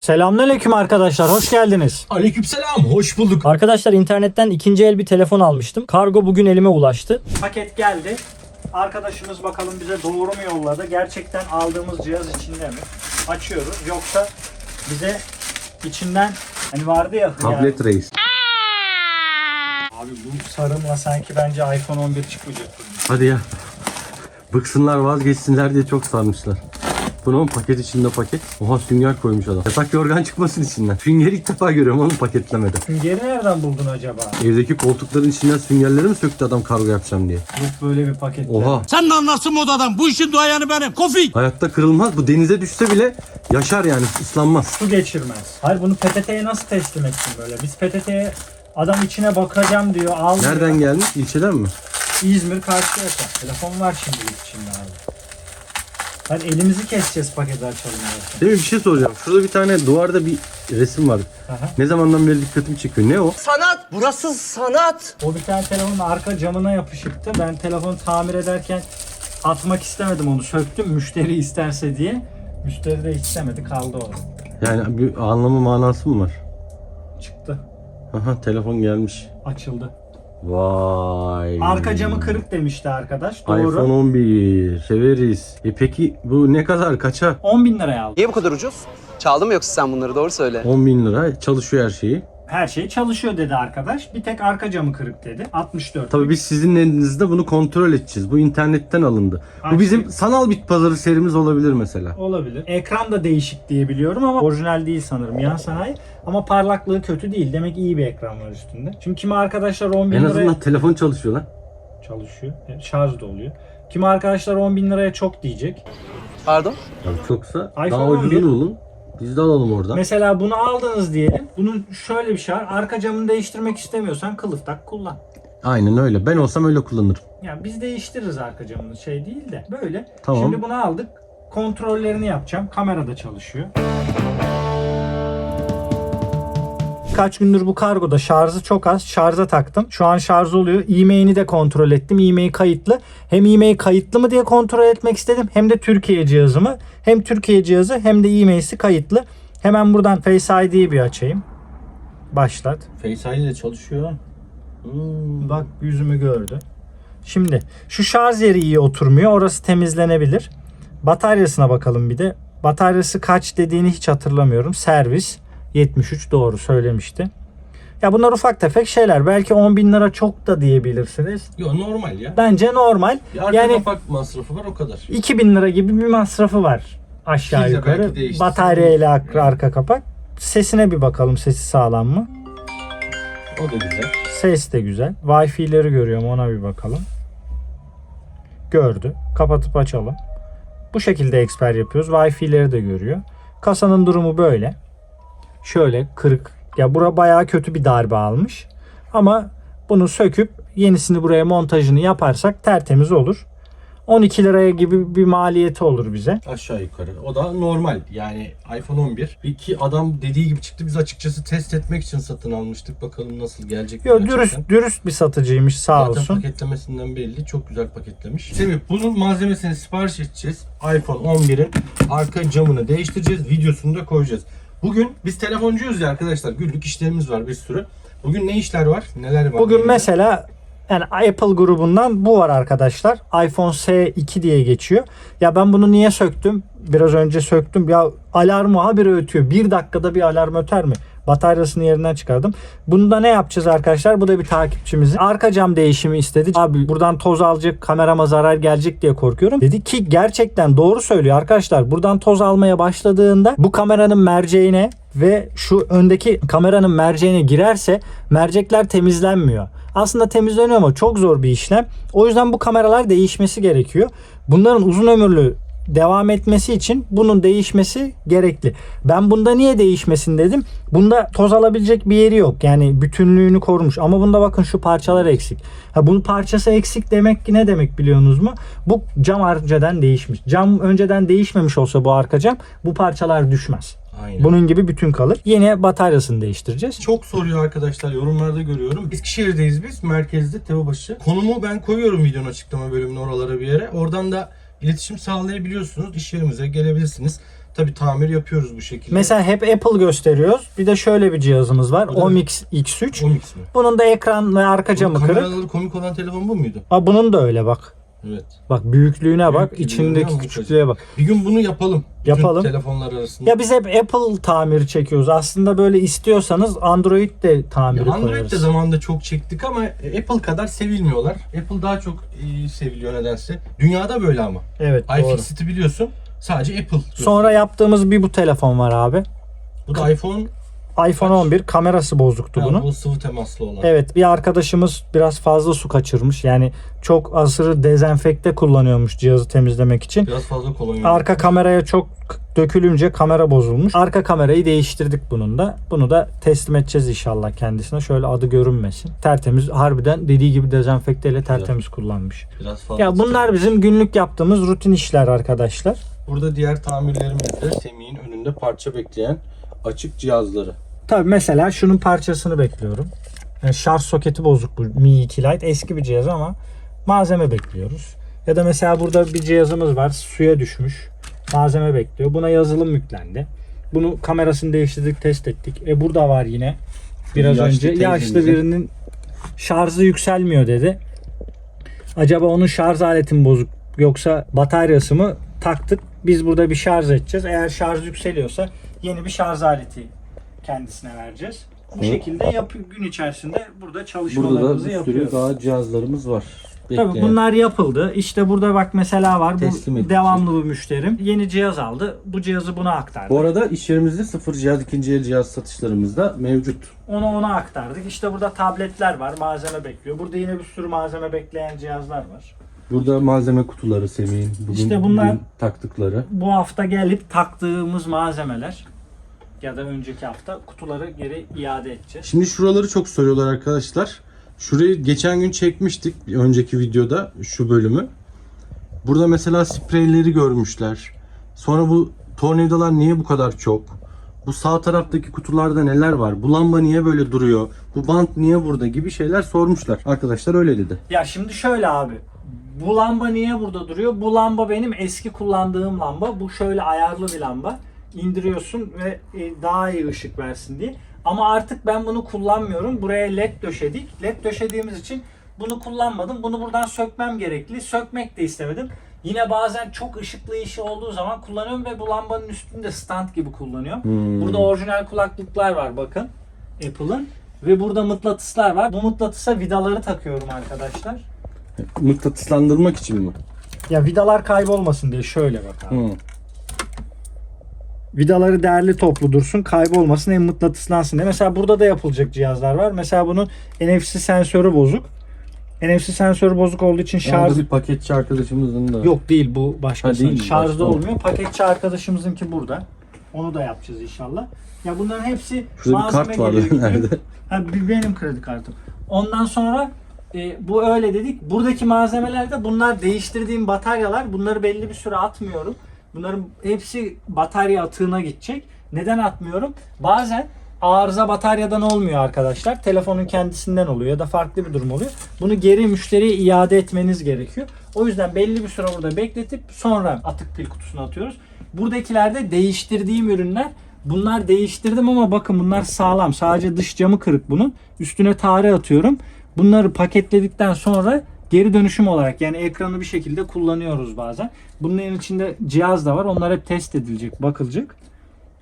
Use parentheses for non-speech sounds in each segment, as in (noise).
Selamünaleyküm arkadaşlar, hoş geldiniz. Aleykümselam, hoş bulduk. Arkadaşlar internetten ikinci el bir telefon almıştım. Kargo bugün elime ulaştı. Paket geldi. Arkadaşımız bakalım bize doğru mu yolladı? Gerçekten aldığımız cihaz içinde mi? Açıyoruz. Yoksa bize içinden hani vardı ya. Tablet reis. Abi bu sarımla sanki bence iPhone 11 çıkmayacak. Hadi ya. Bıksınlar vazgeçsinler diye çok sarmışlar. Bu ne oğlum? paket içinde paket. Oha sünger koymuş adam. Yatak yorgan çıkmasın içinden. Süngeri ilk defa görüyorum onu paketlemede. Süngeri nereden buldun acaba? Evdeki koltukların içinden süngerleri mi söktü adam kargo yapacağım diye? Yok böyle bir paket. Oha. Sen ne anlarsın modadan? Bu işin duayanı benim. Kofi. Hayatta kırılmaz. Bu denize düşse bile yaşar yani ıslanmaz. Su geçirmez. Hayır bunu PTT'ye nasıl teslim ettin böyle? Biz PTT'ye adam içine bakacağım diyor. Almıyor. Nereden gelmiş? İlçeden mi? İzmir Karşıyaka. Telefon var şimdilik içinde abi. Hadi elimizi keseceğiz paketi açalım derken. Değil mi? Bir şey soracağım. Şurada bir tane duvarda bir resim var. Aha. Ne zamandan beri dikkatimi çekiyor. Ne o? Sanat. Burası sanat. O bir tane telefonun arka camına yapışıktı. Ben telefonu tamir ederken atmak istemedim onu. Söktüm müşteri isterse diye. Müşteri de istemedi kaldı orada. Yani bir anlamı manası mı var? Çıktı. Aha telefon gelmiş. Açıldı. Vay. Arka camı kırık demişti arkadaş. Doğru. iPhone 11 severiz. E peki bu ne kadar kaça? 10 bin liraya aldım. Niye bu kadar ucuz? Çaldın mı yoksa sen bunları doğru söyle. 10 bin lira çalışıyor her şeyi. Her şey çalışıyor dedi arkadaş. Bir tek arka camı kırık dedi. 64. Tabii biz sizin elinizde bunu kontrol edeceğiz. Bu internetten alındı. Bu bizim sanal bit pazarı serimiz olabilir mesela. Olabilir. Ekran da değişik diye biliyorum ama orijinal değil sanırım yan sanayi. Ama parlaklığı kötü değil. Demek iyi bir ekran var üstünde. Şimdi kimi arkadaşlar 10 bin En liraya azından telefon çalışıyor lan. çalışıyor. E, Şarj da oluyor. Kimi arkadaşlar 10 bin liraya çok diyecek. Pardon? Yani çoksa iPhone daha 11. ucuzunu bulun. Biz de alalım oradan. Mesela bunu aldınız diyelim. Bunun şöyle bir şey var. Arka camını değiştirmek istemiyorsan kılıf tak kullan. Aynen öyle. Ben olsam öyle kullanırım. Yani biz değiştiririz arka camını şey değil de böyle. Tamam. Şimdi bunu aldık. Kontrollerini yapacağım. Kamera da çalışıyor. Kaç gündür bu kargoda şarjı çok az. Şarja taktım. Şu an şarj oluyor. E-mailini de kontrol ettim. E-mail kayıtlı. Hem e-mail kayıtlı mı diye kontrol etmek istedim. Hem de Türkiye cihazımı. Hem Türkiye cihazı hem de e-mail'si kayıtlı. Hemen buradan Face ID'yi bir açayım. Başlat. Face ID ile çalışıyor. Hmm. Bak yüzümü gördü. Şimdi şu şarj yeri iyi oturmuyor. Orası temizlenebilir. Bataryasına bakalım bir de. Bataryası kaç dediğini hiç hatırlamıyorum. Servis 73 doğru söylemişti. Ya bunlar ufak tefek şeyler. Belki 10 bin lira çok da diyebilirsiniz. Yo normal ya. Bence normal. Arka Yani kapak masrafı var o kadar. 2000 lira gibi bir masrafı var aşağı de yukarı. Batarya ile arka, arka kapak. Sesine bir bakalım. Sesi sağlam mı? O da güzel. Ses de güzel. Wi-Fi'leri görüyorum ona bir bakalım. Gördü. Kapatıp açalım. Bu şekilde eksper yapıyoruz. Wi-Fi'leri de görüyor. Kasanın durumu böyle. Şöyle kırık. Ya bura bayağı kötü bir darbe almış. Ama bunu söküp yenisini buraya montajını yaparsak tertemiz olur. 12 liraya gibi bir maliyeti olur bize. Aşağı yukarı. O da normal. Yani iPhone 11. İki adam dediği gibi çıktı. Biz açıkçası test etmek için satın almıştık. Bakalım nasıl gelecek. Yo, gerçekten. dürüst, dürüst bir satıcıymış sağ Zaten olsun. paketlemesinden belli. Çok güzel paketlemiş. Semih bunun malzemesini sipariş edeceğiz. iPhone 11'in arka camını değiştireceğiz. Videosunu da koyacağız. Bugün biz telefoncuyuz ya arkadaşlar. Günlük işlerimiz var bir sürü. Bugün ne işler var? Neler var? Bugün mesela yani Apple grubundan bu var arkadaşlar. iPhone S2 diye geçiyor. Ya ben bunu niye söktüm? Biraz önce söktüm. Ya alarmı habire ötüyor. Bir dakikada bir alarm öter mi? Bataryasını yerinden çıkardım. Bunda ne yapacağız arkadaşlar? Bu da bir takipçimizin. Arka cam değişimi istedi. Abi buradan toz alacak, kamerama zarar gelecek diye korkuyorum. Dedi ki gerçekten doğru söylüyor arkadaşlar. Buradan toz almaya başladığında bu kameranın merceğine ve şu öndeki kameranın merceğine girerse mercekler temizlenmiyor. Aslında temizleniyor ama çok zor bir işlem. O yüzden bu kameralar değişmesi gerekiyor. Bunların uzun ömürlü devam etmesi için bunun değişmesi gerekli. Ben bunda niye değişmesin dedim. Bunda toz alabilecek bir yeri yok. Yani bütünlüğünü korumuş. Ama bunda bakın şu parçalar eksik. Ha bunun parçası eksik demek ki ne demek biliyorsunuz mu? Bu cam önceden değişmiş. Cam önceden değişmemiş olsa bu arka cam bu parçalar düşmez. Aynen. Bunun gibi bütün kalır. Yine bataryasını değiştireceğiz. Çok soruyor arkadaşlar yorumlarda görüyorum. Eskişehir'deyiz biz merkezde Tepebaşı. Konumu ben koyuyorum videonun açıklama bölümüne oralara bir yere. Oradan da iletişim sağlayabiliyorsunuz. İş yerimize gelebilirsiniz. Tabii tamir yapıyoruz bu şekilde. Mesela hep Apple gösteriyoruz. Bir de şöyle bir cihazımız var. Bu da- Omix X3. Omix mi? Bunun da ekran ve arka camı kırık. Kameraları komik olan telefon bu muydu? Aa, bunun da öyle bak. Evet. Bak büyüklüğüne bak, içindeki küçüklüğe bak. Bir gün bunu yapalım. Bütün Yapalım. telefonlar arasında. Ya biz hep Apple tamiri çekiyoruz. Aslında böyle istiyorsanız Android de tamiri Ya Android koyarız. de zamanında çok çektik ama Apple kadar sevilmiyorlar. Apple daha çok e, seviliyor nedense. Dünyada böyle ama. Evet doğru. iFixit'i biliyorsun. Sadece Apple. Sonra yaptığımız bir bu telefon var abi. bu da iPhone. iPhone 11 kamerası bozuktu Ha, bunun. Bu sıvı temaslı olan. Evet bir arkadaşımız biraz fazla su kaçırmış. Yani çok aşırı dezenfekte kullanıyormuş cihazı temizlemek için. Biraz fazla kolonya. Arka kameraya çok dökülünce kamera bozulmuş. Arka kamerayı değiştirdik bunun da. Bunu da teslim edeceğiz inşallah kendisine. Şöyle adı görünmesin. Tertemiz harbiden dediği gibi dezenfekteyle tertemiz kullanmış. Biraz fazla. Ya bunlar bizim günlük yaptığımız rutin işler arkadaşlar. Burada diğer tamirlerimiz de Semih'in önünde parça bekleyen açık cihazları. Tabii mesela şunun parçasını bekliyorum. Yani şarj soketi bozuk bu Mi 2 Lite. Eski bir cihaz ama malzeme bekliyoruz. Ya da mesela burada bir cihazımız var. Suya düşmüş. Malzeme bekliyor. Buna yazılım yüklendi. Bunu kamerasını değiştirdik, test ettik. E burada var yine. Biraz Yaşlı önce yaşlı birinin şarjı yükselmiyor dedi. Acaba onun şarj aleti mi bozuk yoksa bataryası mı? Taktık. Biz burada bir şarj edeceğiz. Eğer şarj yükseliyorsa yeni bir şarj aleti kendisine vereceğiz. Bu şekilde yap gün içerisinde burada Burada da çalışmalarımızı bir sürü yapıyoruz. daha cihazlarımız var. Tabii Bekleyen. bunlar yapıldı. İşte burada bak mesela var. Teslim Bu devamlı bir müşterim. Yeni cihaz aldı. Bu cihazı buna aktardı. Bu arada iş yerimizde sıfır cihaz, ikinci el cihaz satışlarımız da mevcut. Onu ona aktardık. İşte burada tabletler var. Malzeme bekliyor. Burada yine bir sürü malzeme bekleyen cihazlar var. Burada malzeme kutuları Semih'in bugün, İşte bunlar- bugün taktıkları. Bu hafta gelip taktığımız malzemeler ya da önceki hafta kutuları geri iade edeceğiz. Şimdi şuraları çok soruyorlar arkadaşlar. Şurayı geçen gün çekmiştik önceki videoda şu bölümü. Burada mesela spreyleri görmüşler. Sonra bu tornavidalar niye bu kadar çok? Bu sağ taraftaki kutularda neler var? Bu lamba niye böyle duruyor? Bu bant niye burada gibi şeyler sormuşlar. Arkadaşlar öyle dedi. Ya şimdi şöyle abi. Bu lamba niye burada duruyor? Bu lamba benim eski kullandığım lamba. Bu şöyle ayarlı bir lamba. İndiriyorsun ve e, daha iyi ışık versin diye. Ama artık ben bunu kullanmıyorum. Buraya led döşedik. Led döşediğimiz için bunu kullanmadım. Bunu buradan sökmem gerekli. Sökmek de istemedim. Yine bazen çok ışıklı işi olduğu zaman kullanıyorum ve bu lambanın üstünde stand gibi kullanıyorum. Hmm. Burada orijinal kulaklıklar var bakın. Apple'ın. Ve burada mıknatıslar var. Bu mıknatısa vidaları takıyorum arkadaşlar. Mıknatıslandırmak için mi? Ya vidalar kaybolmasın diye şöyle bak abi. Hı. Vidaları değerli toplu dursun, kaybolmasın, hem mıknatıslansın diye. Mesela burada da yapılacak cihazlar var. Mesela bunun NFC sensörü bozuk. NFC sensörü bozuk olduğu için şarj Şarj... bir paketçi arkadaşımızın da. yok değil bu başka. Ha, değil? Şarjda Başka. olmuyor. Paketçi arkadaşımızınki burada. Onu da yapacağız inşallah. Ya bunların hepsi Şurada bir kart vardı (laughs) nerede? Ha, bir benim kredi kartım. Ondan sonra e, bu öyle dedik. Buradaki malzemelerde bunlar değiştirdiğim bataryalar. Bunları belli bir süre atmıyorum. Bunların hepsi batarya atığına gidecek. Neden atmıyorum? Bazen arıza bataryadan olmuyor arkadaşlar. Telefonun kendisinden oluyor ya da farklı bir durum oluyor. Bunu geri müşteriye iade etmeniz gerekiyor. O yüzden belli bir süre burada bekletip sonra atık pil kutusuna atıyoruz. Buradakilerde değiştirdiğim ürünler Bunlar değiştirdim ama bakın bunlar sağlam. Sadece dış camı kırık bunun. Üstüne tarih atıyorum. Bunları paketledikten sonra geri dönüşüm olarak yani ekranı bir şekilde kullanıyoruz bazen. Bunların içinde cihaz da var. Onlar hep test edilecek, bakılacak.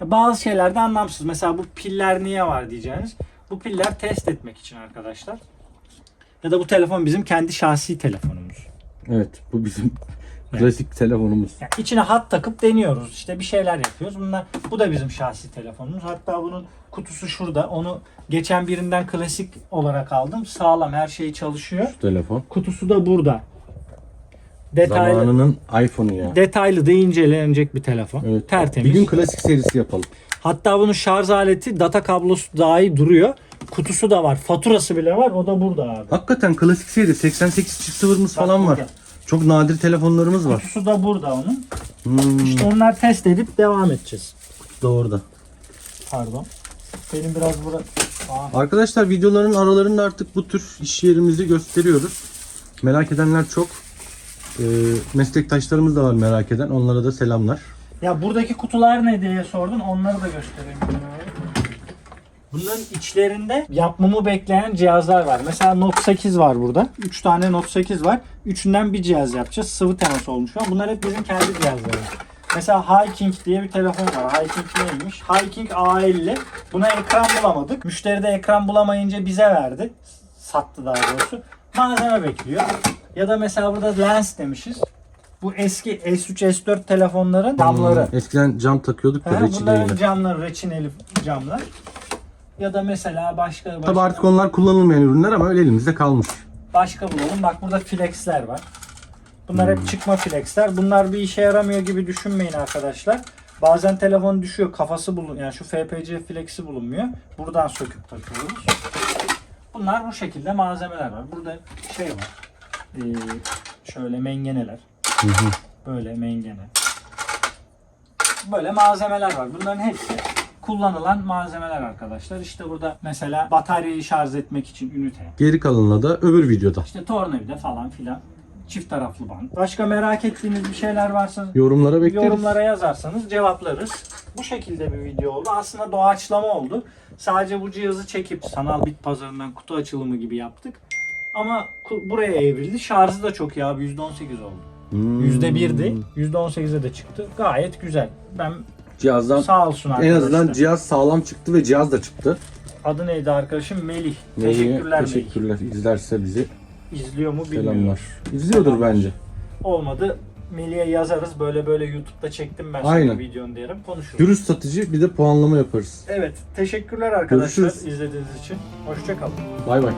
Bazı şeyler de anlamsız. Mesela bu piller niye var diyeceğiniz. Bu piller test etmek için arkadaşlar. Ya da bu telefon bizim kendi şahsi telefonumuz. Evet bu bizim klasik telefonumuz. Yani içine hat takıp deniyoruz. İşte bir şeyler yapıyoruz. Bunlar bu da bizim şahsi telefonumuz. Hatta bunun kutusu şurada. Onu geçen birinden klasik olarak aldım. Sağlam her şeyi çalışıyor. Şu telefon. Kutusu da burada. Detaylı Zamanının iPhone'u ya. detaylı da incelenecek bir telefon. Evet. Tertemiz. Bir gün klasik serisi yapalım. Hatta bunun şarj aleti, data kablosu dahi duruyor. Kutusu da var. Faturası bile var. O da burada abi. Hakikaten klasik seri 88 çift sıfırımız falan var. Çok nadir telefonlarımız var. Kutusu da burada onun. Hmm. İşte onlar test edip devam edeceğiz. Doğru da. Pardon. Benim biraz bura... Aa, Arkadaşlar videoların aralarında artık bu tür iş yerimizi gösteriyoruz. Merak edenler çok. Ee, meslektaşlarımız da var merak eden. Onlara da selamlar. Ya buradaki kutular ne diye sordun. Onları da göstereyim. Bunların içlerinde yapmamı bekleyen cihazlar var. Mesela Note 8 var burada. 3 tane Note 8 var. Üçünden bir cihaz yapacağız. Sıvı temas olmuş var. Bunlar hep bizim kendi cihazlarımız. Mesela Hiking diye bir telefon var. Hiking neymiş? Hiking A50. Buna ekran bulamadık. Müşteri de ekran bulamayınca bize verdi. Sattı daha doğrusu. Malzeme bekliyor. Ya da mesela burada lens demişiz. Bu eski S3 S4 telefonların camları. Eskiden cam takıyorduk da Ha, bunların reçineyle. camları, reçineli camlar. Ya da mesela başka başka, Tabii artık onlar kullanılmayan ürünler ama öyle elimizde kalmış. başka bulalım. Bak burada flexler var. Bunlar hep çıkma flexler. Bunlar bir işe yaramıyor gibi düşünmeyin arkadaşlar. Bazen telefon düşüyor, kafası bulun. Yani şu FPC flexi bulunmuyor. Buradan söküp takıyoruz. Bunlar bu şekilde malzemeler var. Burada şey var. Ee, şöyle mengeneler. Böyle mengene. Böyle malzemeler var. Bunların hepsi kullanılan malzemeler arkadaşlar. İşte burada mesela bataryayı şarj etmek için ünite. Geri kalanına da öbür videoda. İşte tornavida falan filan. Çift taraflı bant. Başka merak ettiğiniz bir şeyler varsa Yorumlara bekleriz. yorumlara yazarsanız cevaplarız. Bu şekilde bir video oldu. Aslında doğaçlama oldu. Sadece bu cihazı çekip sanal bit pazarından kutu açılımı gibi yaptık. Ama buraya evrildi. Şarjı da çok iyi abi. %18 oldu. Hmm. %1'di. %18'e de çıktı. Gayet güzel. Ben Cihazdan sağ olsun en arkadaşlar. azından cihaz sağlam çıktı ve cihaz da çıktı. Adı neydi arkadaşım? Melih. Melih'e Teşekkürler Melih. Teşekkürler. İzlerse bizi İzliyor mu bilmiyorum. selamlar. İzliyordur Selamlar. bence. Olmadı. Melih'e yazarız. Böyle böyle YouTube'da çektim ben Aynen. senin videonu derim. Konuşuruz. Dürüst satıcı bir de puanlama yaparız. Evet. Teşekkürler arkadaşlar Görüşürüz. izlediğiniz için. Hoşçakalın. Bay bay.